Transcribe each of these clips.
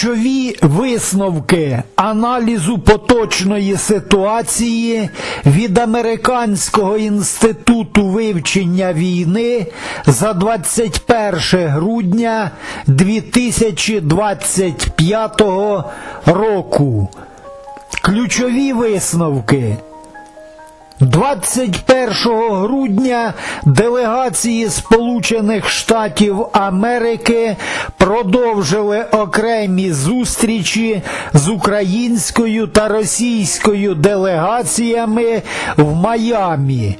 Ключові висновки аналізу поточної ситуації від Американського інституту вивчення війни за 21 грудня 2025 року. Ключові висновки. 21 грудня делегації Сполучених Штатів Америки продовжили окремі зустрічі з українською та російською делегаціями в Майамі.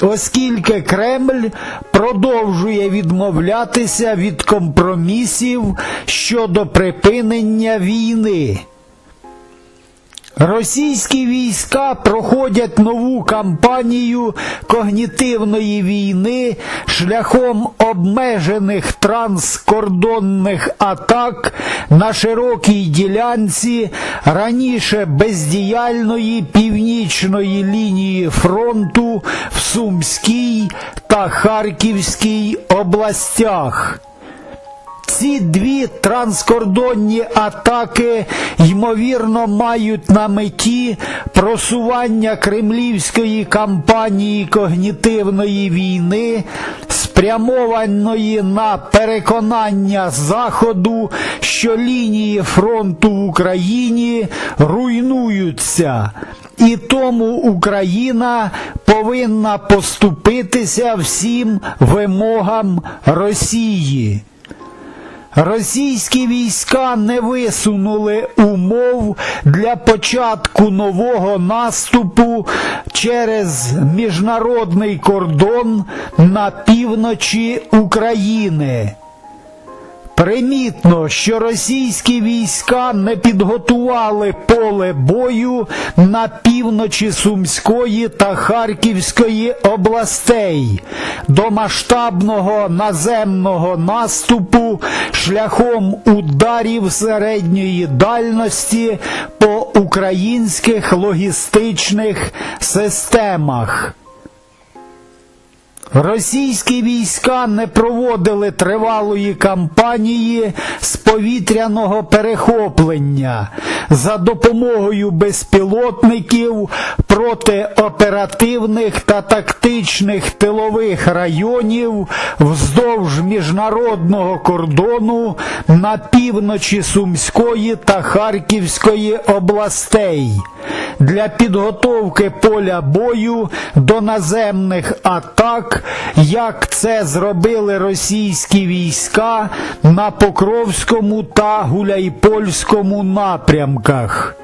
Оскільки Кремль продовжує відмовлятися від компромісів щодо припинення війни. Російські війська проходять нову кампанію когнітивної війни шляхом обмежених транскордонних атак на широкій ділянці раніше бездіяльної північної лінії фронту в Сумській та Харківській областях. Ці дві транскордонні атаки ймовірно мають на меті просування кремлівської кампанії когнітивної війни, спрямованої на переконання Заходу, що лінії фронту в Україні руйнуються. І тому Україна повинна поступитися всім вимогам Росії. Російські війська не висунули умов для початку нового наступу через міжнародний кордон на півночі України. Примітно, що російські війська не підготували поле бою на півночі Сумської та Харківської областей до масштабного наземного наступу шляхом ударів середньої дальності по українських логістичних системах. Російські війська не проводили тривалої кампанії з повітряного перехоплення. За допомогою безпілотників проти оперативних та тактичних тилових районів вздовж міжнародного кордону на півночі Сумської та Харківської областей. Для підготовки поля бою до наземних атак, як це зробили російські війська на Покровському та Гуляйпольському напрямках.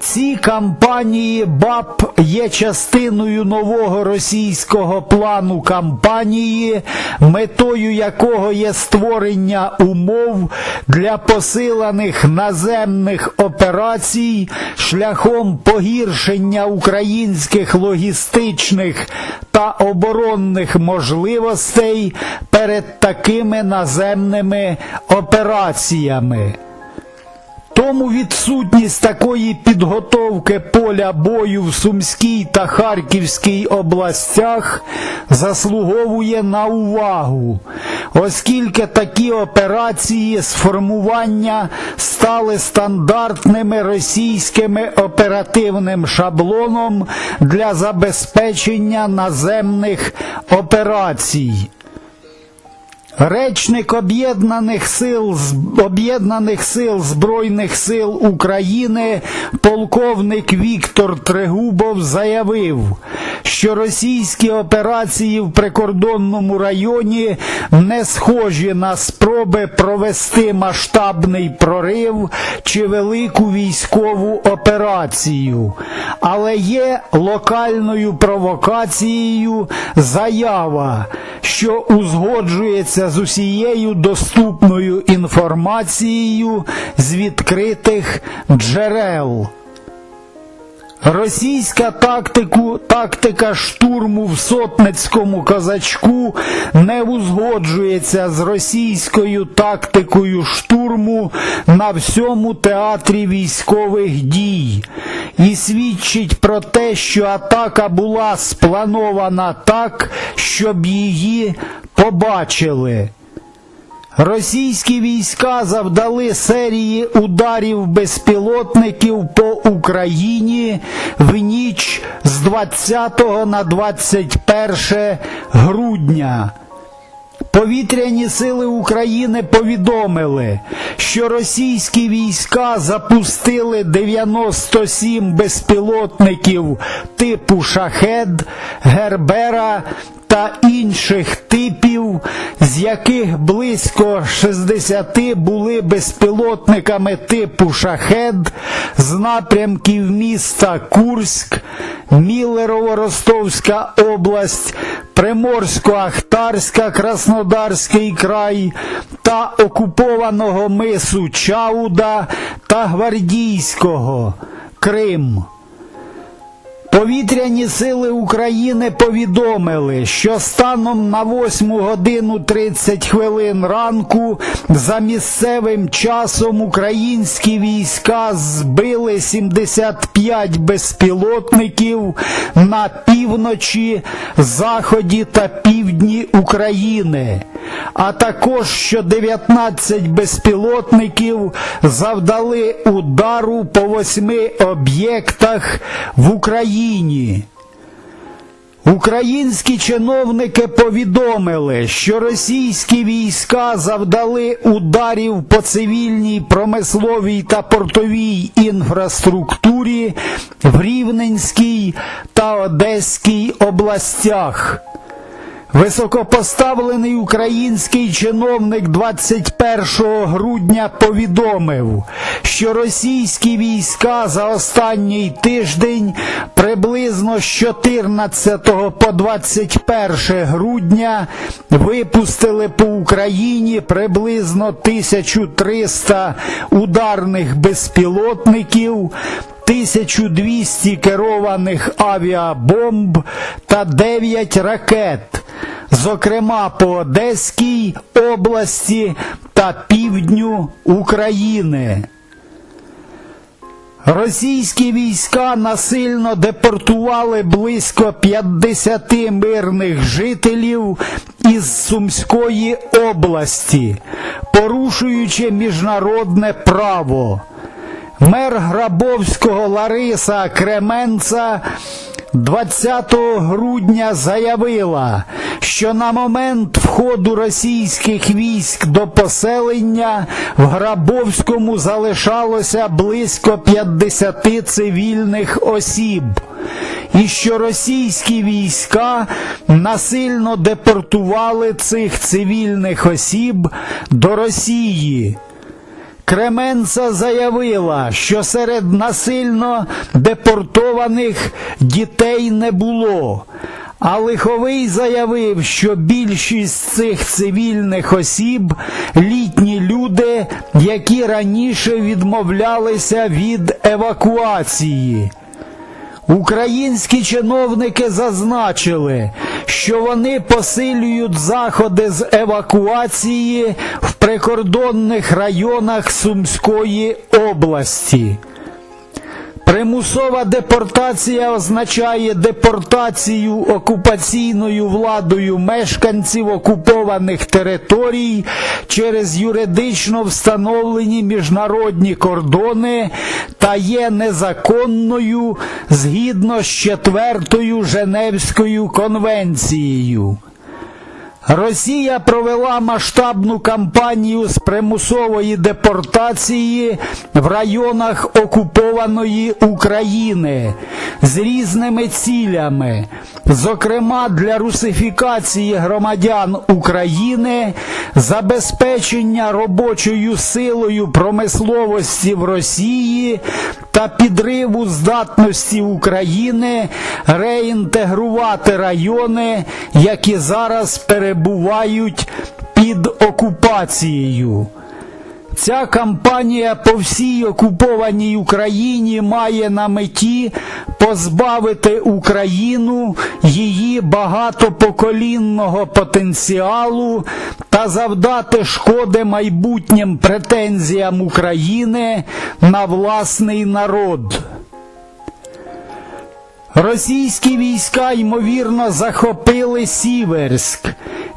Ці кампанії БАП є частиною нового російського плану кампанії, метою якого є створення умов для посилених наземних операцій шляхом погіршення українських логістичних та оборонних можливостей перед такими наземними операціями. Тому відсутність такої підготовки поля бою в Сумській та Харківській областях заслуговує на увагу, оскільки такі операції з формування стали стандартними російськими оперативним шаблоном для забезпечення наземних операцій. Речник Об'єднаних сил Об'єднаних сил Збройних сил України полковник Віктор Трегубов заявив, що російські операції в прикордонному районі не схожі на спроби провести масштабний прорив чи велику військову операцію, але є локальною провокацією заява, що узгоджується з усією доступною інформацією з відкритих джерел. Російська тактику, тактика штурму в сотницькому козачку не узгоджується з російською тактикою штурму на всьому театрі військових дій і свідчить про те, що атака була спланована так, щоб її побачили. Російські війська завдали серії ударів безпілотників по Україні в ніч з 20 на 21 грудня. Повітряні сили України повідомили, що російські війська запустили 97 безпілотників типу Шахед, Гербера та інших типів, з яких близько 60 були безпілотниками типу Шахед з напрямків міста Курськ, Мілерово-Ростовська область, Приморсько-Ахтарська, Краснодарський край та окупованого мису Чауда та Гвардійського Крим. Повітряні сили України повідомили, що станом на 8 годину 30 хвилин ранку за місцевим часом українські війська збили 75 безпілотників на півночі, заході та півдні України, а також що 19 безпілотників завдали удару по восьми об'єктах в Україні. Українські чиновники повідомили, що російські війська завдали ударів по цивільній промисловій та портовій інфраструктурі в Рівненській та Одеській областях. Високопоставлений український чиновник 21 грудня повідомив, що російські війська за останній тиждень приблизно з 14 по 21 грудня випустили по Україні приблизно 1300 ударних безпілотників. 1200 керованих авіабомб та 9 ракет, зокрема по Одеській області та півдню України. Російські війська насильно депортували близько 50 мирних жителів із Сумської області, порушуючи міжнародне право. Мер Грабовського Лариса Кременца 20 грудня заявила, що на момент входу російських військ до поселення в Грабовському залишалося близько 50 цивільних осіб, і що російські війська насильно депортували цих цивільних осіб до Росії. Кременца заявила, що серед насильно депортованих дітей не було. А Лиховий заявив, що більшість цих цивільних осіб літні люди, які раніше відмовлялися від евакуації. Українські чиновники зазначили, що вони посилюють заходи з евакуації в прикордонних районах Сумської області. Примусова депортація означає депортацію окупаційною владою мешканців окупованих територій через юридично встановлені міжнародні кордони та є незаконною згідно з четвертою Женевською конвенцією. Росія провела масштабну кампанію з примусової депортації в районах окупованої України з різними цілями, зокрема для русифікації громадян України, забезпечення робочою силою промисловості в Росії та підриву здатності України реінтегрувати райони, які зараз перебувають під окупацією. Ця кампанія по всій окупованій Україні має на меті позбавити Україну її багатопоколінного потенціалу та завдати шкоди майбутнім претензіям України на власний народ. Російські війська, ймовірно, захопили Сіверськ,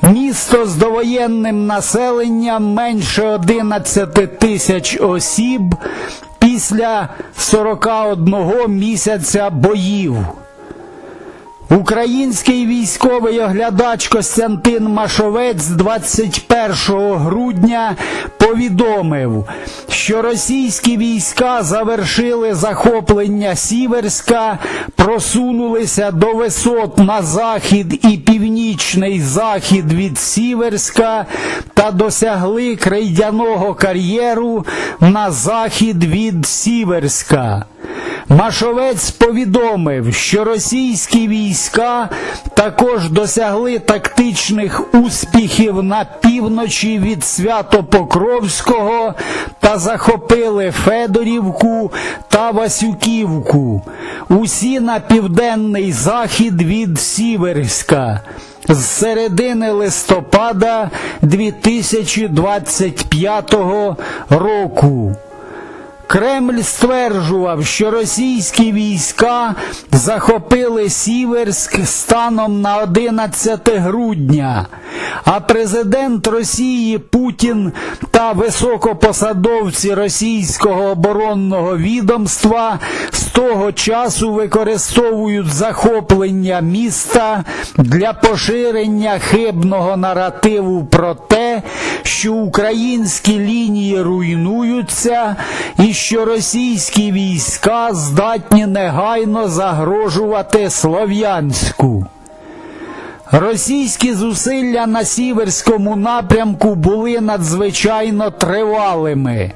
Місто з довоєнним населенням менше 11 тисяч осіб після 41 місяця боїв. Український військовий оглядач Костянтин Машовець 21 грудня повідомив, що російські війська завершили захоплення Сіверська, просунулися до висот на захід і північний захід від Сіверська та досягли крейдяного кар'єру на захід від Сіверська. Машовець повідомив, що російські війська також досягли тактичних успіхів на півночі від Святопокровського та захопили Федорівку та Васюківку, усі на південний захід від Сіверська. З середини листопада 2025 року. Кремль стверджував, що російські війська захопили Сіверськ станом на 11 грудня, а президент Росії Путін та високопосадовці російського оборонного відомства з того часу використовують захоплення міста для поширення хибного наративу про те, що українські лінії руйнуються і що російські війська здатні негайно загрожувати Слов'янську. Російські зусилля на сіверському напрямку були надзвичайно тривалими,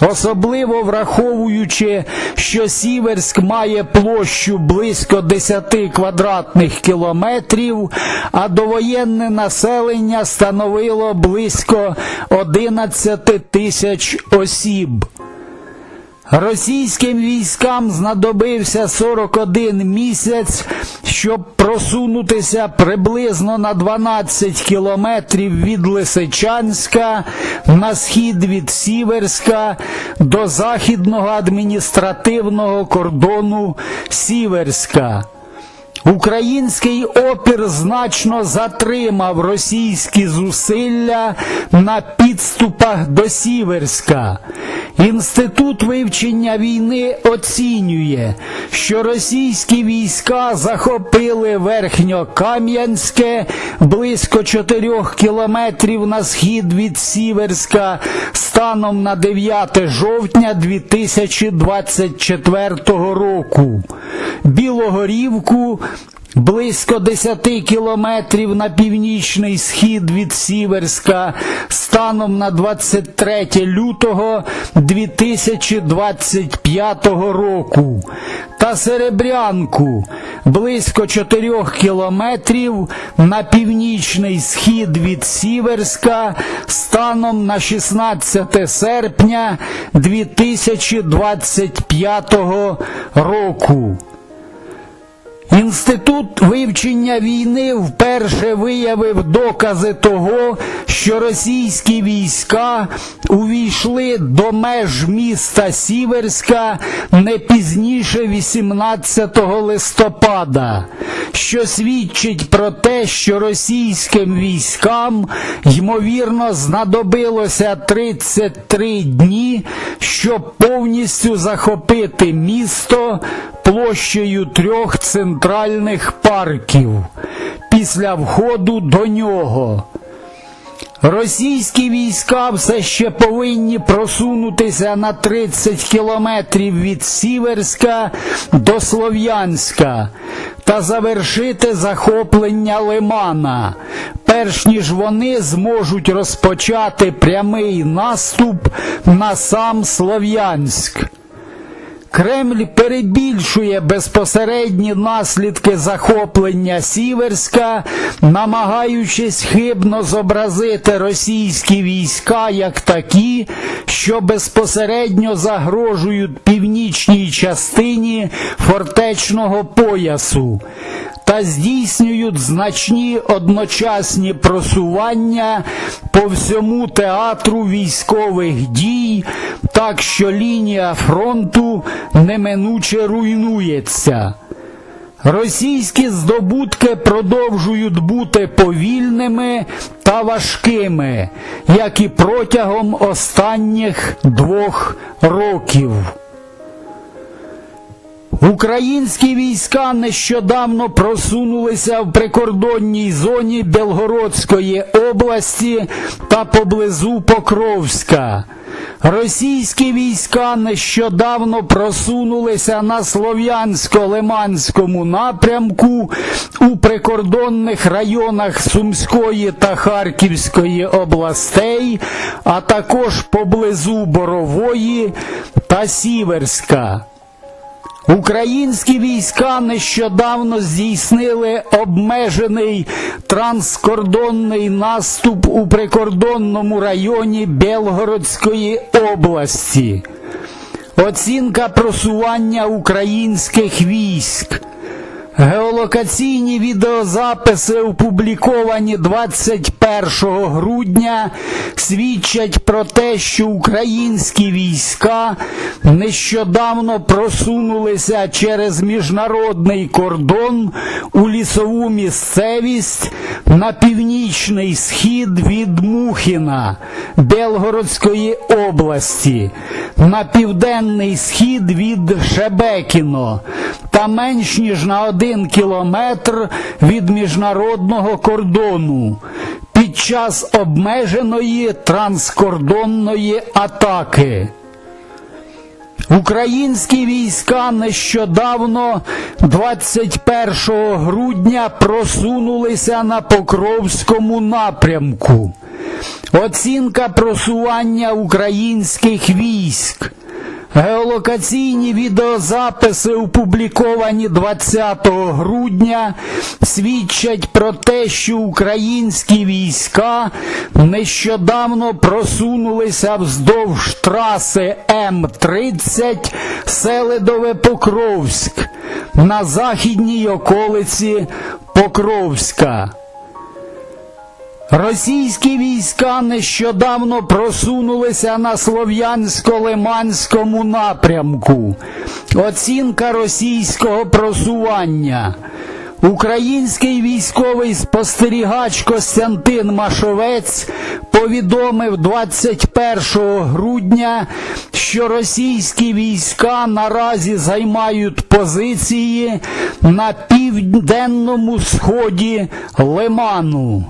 особливо враховуючи, що Сіверськ має площу близько 10 квадратних кілометрів, а довоєнне населення становило близько 11 тисяч осіб. Російським військам знадобився 41 місяць, щоб просунутися приблизно на 12 кілометрів від Лисичанська на схід від Сіверська до західного адміністративного кордону Сіверська. Український опір значно затримав російські зусилля на підступах до Сіверська. Інститут вивчення війни оцінює, що російські війська захопили Верхньокам'янське близько 4 кілометрів на схід від Сіверська станом на 9 жовтня 2024 року. Білогорівку близько 10 кілометрів на північний схід від Сіверська станом на 23 лютого 2025 року та Серебрянку близько 4 кілометрів на північний схід від Сіверська станом на 16 серпня 2025 року. Інститут вивчення війни вперше виявив докази того, що російські війська увійшли до меж міста Сіверська не пізніше 18 листопада, що свідчить про те, що російським військам ймовірно знадобилося 33 дні, щоб повністю захопити місто площею трьох центральних парків після входу до нього. Російські війська все ще повинні просунутися на 30 кілометрів від Сіверська до Слов'янська та завершити захоплення Лимана, перш ніж вони зможуть розпочати прямий наступ на сам Слов'янськ. Кремль перебільшує безпосередні наслідки захоплення Сіверська, намагаючись хибно зобразити російські війська як такі, що безпосередньо загрожують північній частині фортечного поясу. Та здійснюють значні одночасні просування по всьому театру військових дій, так що лінія фронту неминуче руйнується. Російські здобутки продовжують бути повільними та важкими, як і протягом останніх двох років. Українські війська нещодавно просунулися в прикордонній зоні Белгородської області та поблизу Покровська. Російські війська нещодавно просунулися на Слов'янсько-Лиманському напрямку у прикордонних районах Сумської та Харківської областей, а також поблизу Борової та Сіверська. Українські війська нещодавно здійснили обмежений транскордонний наступ у прикордонному районі Белгородської області. Оцінка просування українських військ. Геолокаційні відеозаписи, опубліковані 21 грудня, свідчать про те, що українські війська нещодавно просунулися через міжнародний кордон у лісову місцевість на північний схід від Мухіна Белгородської області, на південний схід від Шебекіно та менш ніж на один кілометр від міжнародного кордону під час обмеженої транскордонної атаки. Українські війська нещодавно, 21 грудня, просунулися на Покровському напрямку. Оцінка просування українських військ. Геолокаційні відеозаписи, опубліковані 20 грудня, свідчать про те, що українські війська нещодавно просунулися вздовж траси М-30 Селедове Покровськ на західній околиці Покровська. Російські війська нещодавно просунулися на Слов'янсько-Лиманському напрямку. Оцінка російського просування. Український військовий спостерігач Костянтин Машовець повідомив 21 грудня, що російські війська наразі займають позиції на південному сході Лиману.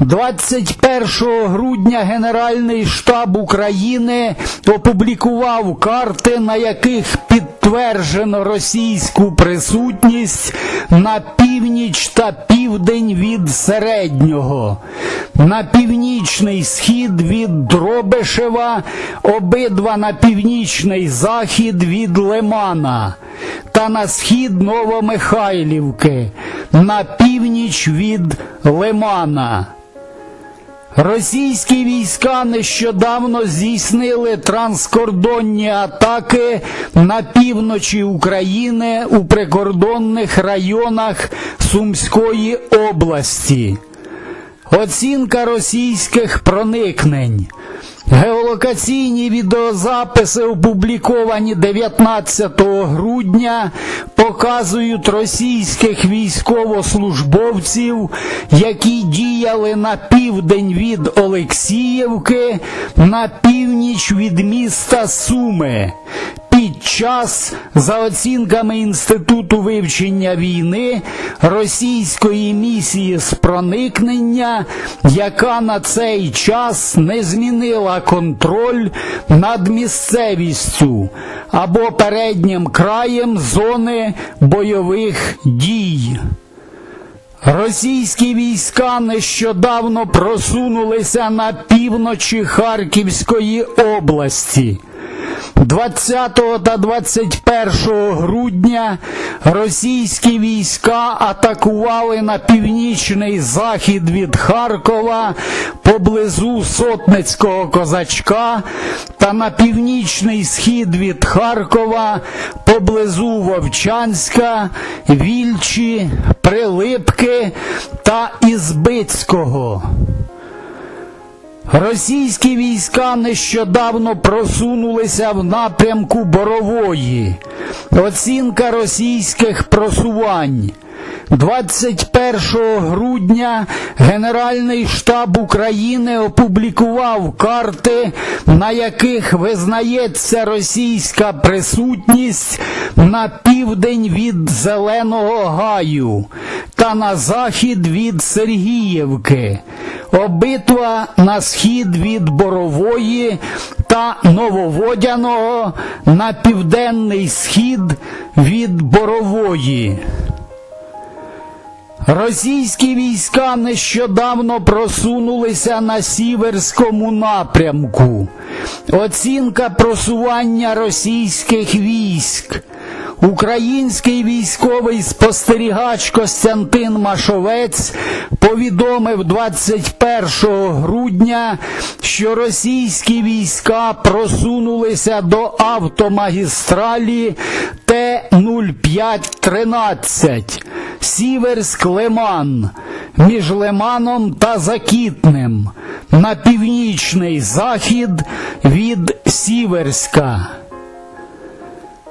21 грудня Генеральний штаб України опублікував карти, на яких підтверджено російську присутність на північ та південь від середнього, на північний схід від Дробишева, обидва на північний захід від Лимана та на схід Новомихайлівки, на північ від Лимана. Російські війська нещодавно здійснили транскордонні атаки на півночі України у прикордонних районах Сумської області. Оцінка російських проникнень. Геолокаційні відеозаписи, опубліковані 19 грудня, показують російських військовослужбовців, які діяли на південь від Олексіївки, на північ від міста Суми. Під час, за оцінками Інституту вивчення війни, російської місії з проникнення, яка на цей час не змінила контроль над місцевістю або переднім краєм зони бойових дій. Російські війська нещодавно просунулися на півночі Харківської області. 20 та 21 грудня російські війська атакували на північний захід від Харкова поблизу Сотницького козачка та на північний схід від Харкова поблизу Вовчанська, Вільчі, Прилипки та Ізбицького. Російські війська нещодавно просунулися в напрямку Борової. Оцінка російських просувань. 21 грудня Генеральний штаб України опублікував карти, на яких визнається російська присутність на південь від Зеленого Гаю та на захід від Сергіївки. Обидва на схід від Борової та Нововодяного на південний схід від Борової. Російські війська нещодавно просунулися на сіверському напрямку. Оцінка просування російських військ. Український військовий спостерігач Костянтин Машовець повідомив 21 грудня, що російські війська просунулися до автомагістралі Т-0513 Сіверськ Лиман між Лиманом та Закітним. На північний захід від Сіверська.